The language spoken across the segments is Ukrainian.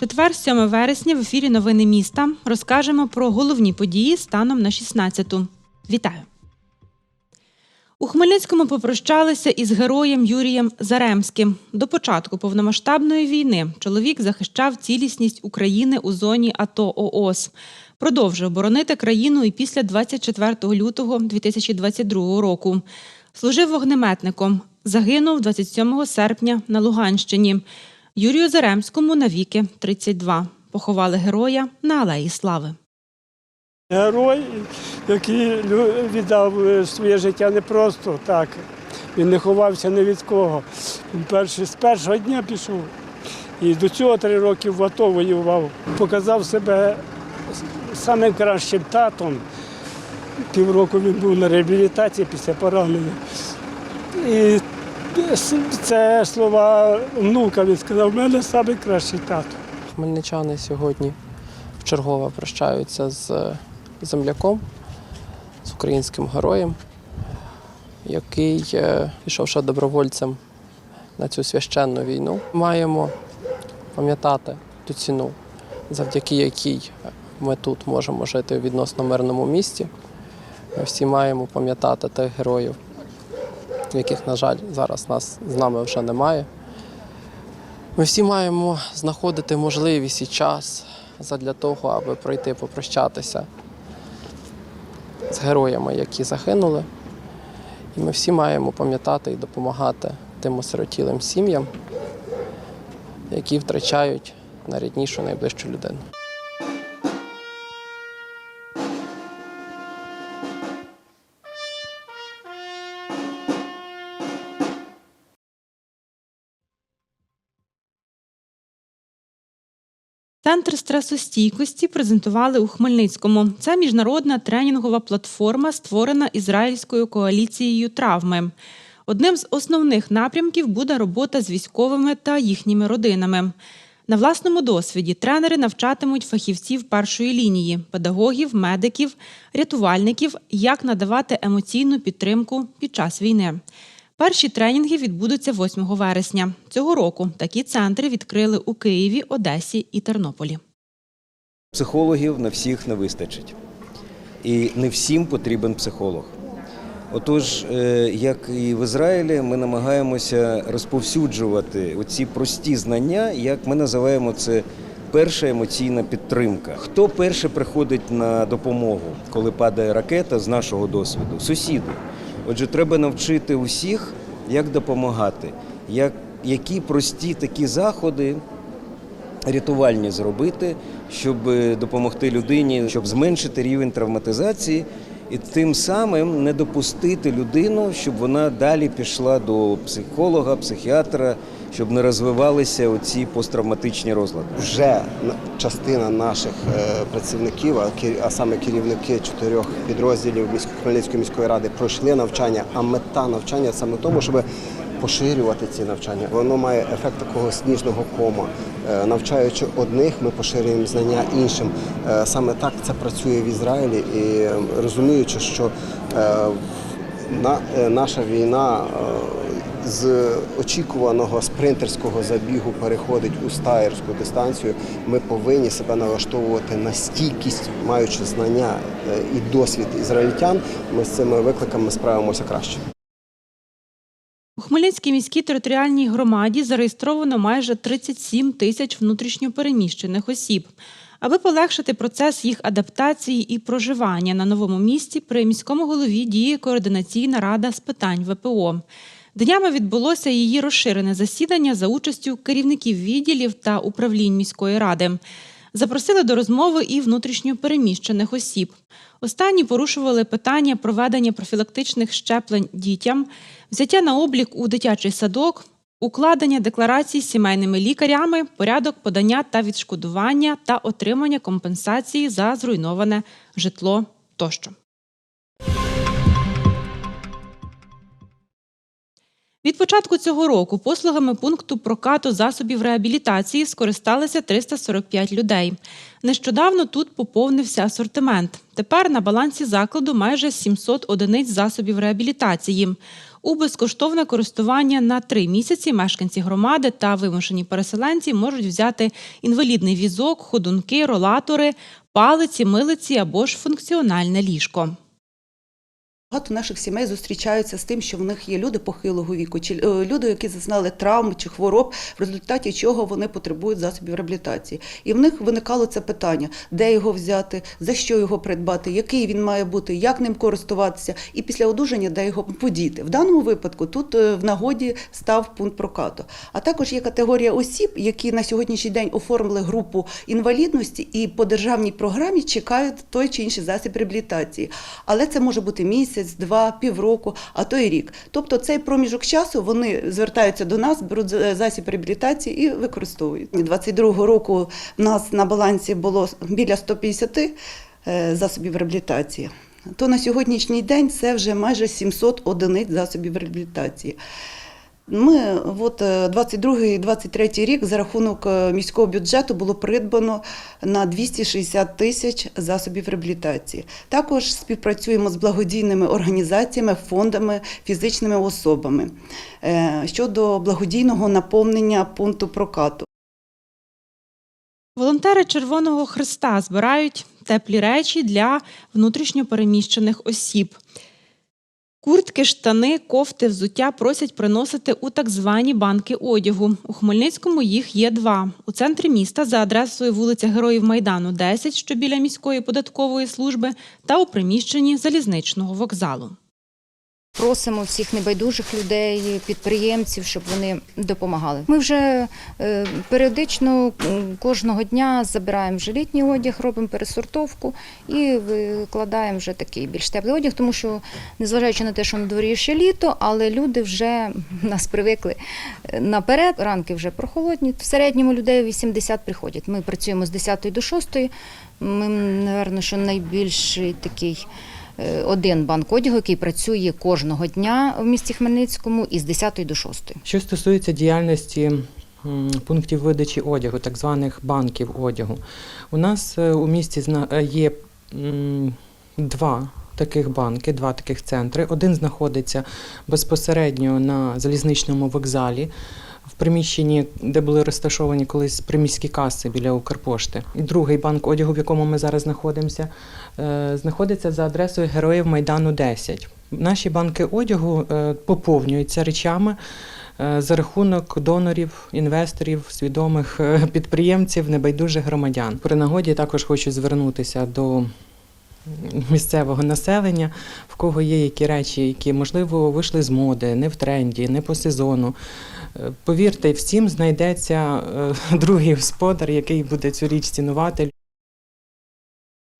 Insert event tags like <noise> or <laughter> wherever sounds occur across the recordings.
Четвер, 7 вересня, в ефірі Новини міста. Розкажемо про головні події станом на 16-ту. Вітаю! У Хмельницькому попрощалися із героєм Юрієм Заремським. До початку повномасштабної війни чоловік захищав цілісність України у зоні АТО ООС. Продовжує боронити країну і після 24 лютого 2022 року. Служив вогнеметником. Загинув 27 серпня на Луганщині. Юрію Заремському навіки 32. Поховали героя на Алеї Слави. Герой, який віддав е, своє життя не просто так. Він не ховався ні від кого. Він перший, з першого дня пішов. І до цього три роки в АТО воював. Показав себе самим кращим татом. Півроку він був на реабілітації після поранення. І це слова внука. Він сказав, в мене найкращий тато. Хмельничани сьогодні вчергове прощаються з земляком, з українським героєм, який е, пішов ще добровольцем на цю священну війну. Маємо пам'ятати ту ціну, завдяки якій ми тут можемо жити в відносно мирному місті. Ми всі маємо пам'ятати тих героїв, яких, на жаль, зараз нас з нами вже немає. Ми всі маємо знаходити можливість і час задля того, аби пройти попрощатися з героями, які загинули. І ми всі маємо пам'ятати і допомагати тим осиротілим сім'ям, які втрачають найріднішу, найближчу людину. Центр стресостійкості презентували у Хмельницькому. Це міжнародна тренінгова платформа, створена ізраїльською коаліцією травми. Одним з основних напрямків буде робота з військовими та їхніми родинами. На власному досвіді тренери навчатимуть фахівців першої лінії, педагогів, медиків, рятувальників, як надавати емоційну підтримку під час війни. Перші тренінги відбудуться 8 вересня. Цього року такі центри відкрили у Києві, Одесі і Тернополі. Психологів на всіх не вистачить. І не всім потрібен психолог. Отож, е, як і в Ізраїлі, ми намагаємося розповсюджувати оці прості знання, як ми називаємо це перша емоційна підтримка. Хто перше приходить на допомогу, коли падає ракета з нашого досвіду? Сусіди. Отже, треба навчити усіх, як допомагати, як, які прості такі заходи рятувальні зробити, щоб е, допомогти людині, щоб зменшити рівень травматизації і тим самим не допустити людину, щоб вона далі пішла до психолога, психіатра, щоб не розвивалися оці посттравматичні розлади. вже частина наших е, працівників, а саме керівники чотирьох підрозділів Хмельницької міської ради пройшли навчання. А мета навчання саме тому, щоб поширювати ці навчання. Воно має ефект такого сніжного кома. Е, Навчаючи одних, ми поширюємо знання іншим. Е, Саме так це працює в Ізраїлі, і розуміючи, що е, на, наша війна з очікуваного спринтерського забігу переходить у стаєрську дистанцію. Ми повинні себе налаштовувати на стійкість, маючи знання і досвід ізраїльтян. Ми з цими викликами справимося краще. Хмельницькій міській територіальній громаді зареєстровано майже 37 тисяч внутрішньопереміщених осіб. Аби полегшити процес їх адаптації і проживання на новому місці, при міському голові діє координаційна рада з питань ВПО. Днями відбулося її розширене засідання за участю керівників відділів та управлінь міської ради. Запросили до розмови і внутрішньо переміщених осіб. Останні порушували питання проведення профілактичних щеплень дітям, взяття на облік у дитячий садок, укладення декларацій сімейними лікарями, порядок подання та відшкодування та отримання компенсації за зруйноване житло тощо. Від початку цього року послугами пункту прокату засобів реабілітації скористалися 345 людей. Нещодавно тут поповнився асортимент. Тепер на балансі закладу майже 700 одиниць засобів реабілітації. У безкоштовне користування на три місяці мешканці громади та вимушені переселенці можуть взяти інвалідний візок, ходунки, ролатори, палиці, милиці або ж функціональне ліжко. Багато наших сімей зустрічаються з тим, що в них є люди похилого віку, чи е, люди, які зазнали травм чи хвороб, в результаті чого вони потребують засобів реабілітації. І в них виникало це питання: де його взяти, за що його придбати, який він має бути, як ним користуватися, і після одужання де його подіти. В даному випадку тут е, в нагоді став пункт прокату. А також є категорія осіб, які на сьогоднішній день оформили групу інвалідності і по державній програмі чекають той чи інший засіб реабілітації. Але це може бути місяць, два, півроку, а то і рік. Тобто цей проміжок часу вони звертаються до нас, беруть засіб реабілітації і використовують. 22-го року в нас на балансі було біля 150 е, засобів реабілітації. То на сьогоднішній день це вже майже 700 одиниць засобів реабілітації. Ми от 22-23 рік за рахунок е, міського бюджету було придбано на 260 тисяч засобів реабілітації. Також співпрацюємо з благодійними організаціями, фондами, фізичними особами е, щодо благодійного наповнення пункту прокату. Волонтери Червоного Христа збирають теплі речі для внутрішньопереміщених осіб. Куртки, штани, кофти, взуття просять приносити у так звані банки одягу. У Хмельницькому їх є два. У центрі міста за адресою вулиця Героїв Майдану, 10, що біля міської податкової служби, та у приміщенні залізничного вокзалу. Просимо всіх небайдужих людей, підприємців, щоб вони допомагали. Ми вже е, періодично кожного дня забираємо вже літній одяг, робимо пересортовку і викладаємо вже такий більш теплий одяг, тому що, незважаючи на те, що на дворі ще літо, але люди вже <laughs> нас привикли е, наперед. Ранки вже прохолодні. В середньому людей 80 приходять. Ми працюємо з 10 до 6. Ми, напевно, що найбільший такий один банк одягу, який працює кожного дня в місті Хмельницькому із 10 до 6. Що стосується діяльності пунктів видачі одягу, так званих банків одягу, у нас е, у місті е, є два таких банки, два таких центри. Один знаходиться безпосередньо на залізничному вокзалі. В приміщенні, де були розташовані колись приміські каси біля Укрпошти. І Другий банк одягу, в якому ми зараз знаходимося, е, знаходиться за адресою Героїв Майдану 10. Наші банки одягу е, поповнюються речами е, за рахунок донорів, інвесторів, свідомих підприємців, небайдужих громадян. При нагоді також хочу звернутися до місцевого населення, в кого є які речі, які можливо вийшли з моди, не в тренді, не по сезону. Е, Повірте, всім знайдеться е, <laughs> другий господар, який буде цю річ цінувати.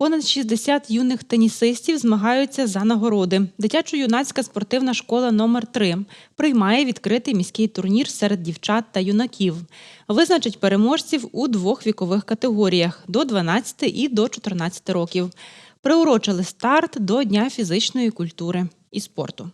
Понад 60 юних тенісистів змагаються за нагороди. Дитячо-юнацька спортивна школа номер 3 приймає відкритий міський турнір серед дівчат та юнаків. Визначить переможців у двох вікових категоріях до 12 і до 14 років. Приурочили старт до Дня фізичної культури і спорту.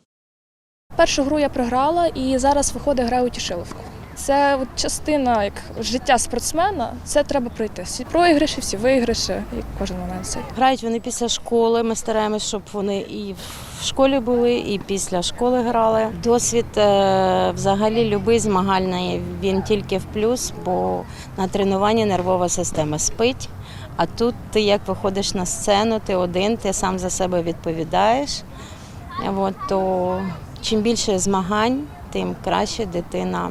Першу гру я програла і зараз виходить граю у тішиловку. Це от частина як життя спортсмена. Це треба пройти. Всі проіграші, всі виграші, і кожен момент цей. Грають вони після школи. Ми стараємось, щоб вони і в школі були, і після школи грали. Досвід е, взагалі любий змагальний, він тільки в плюс, бо на тренуванні нервова система спить. А тут ти як виходиш на сцену, ти один, ти сам за себе відповідаєш. От, то чим більше змагань, тим краще дитина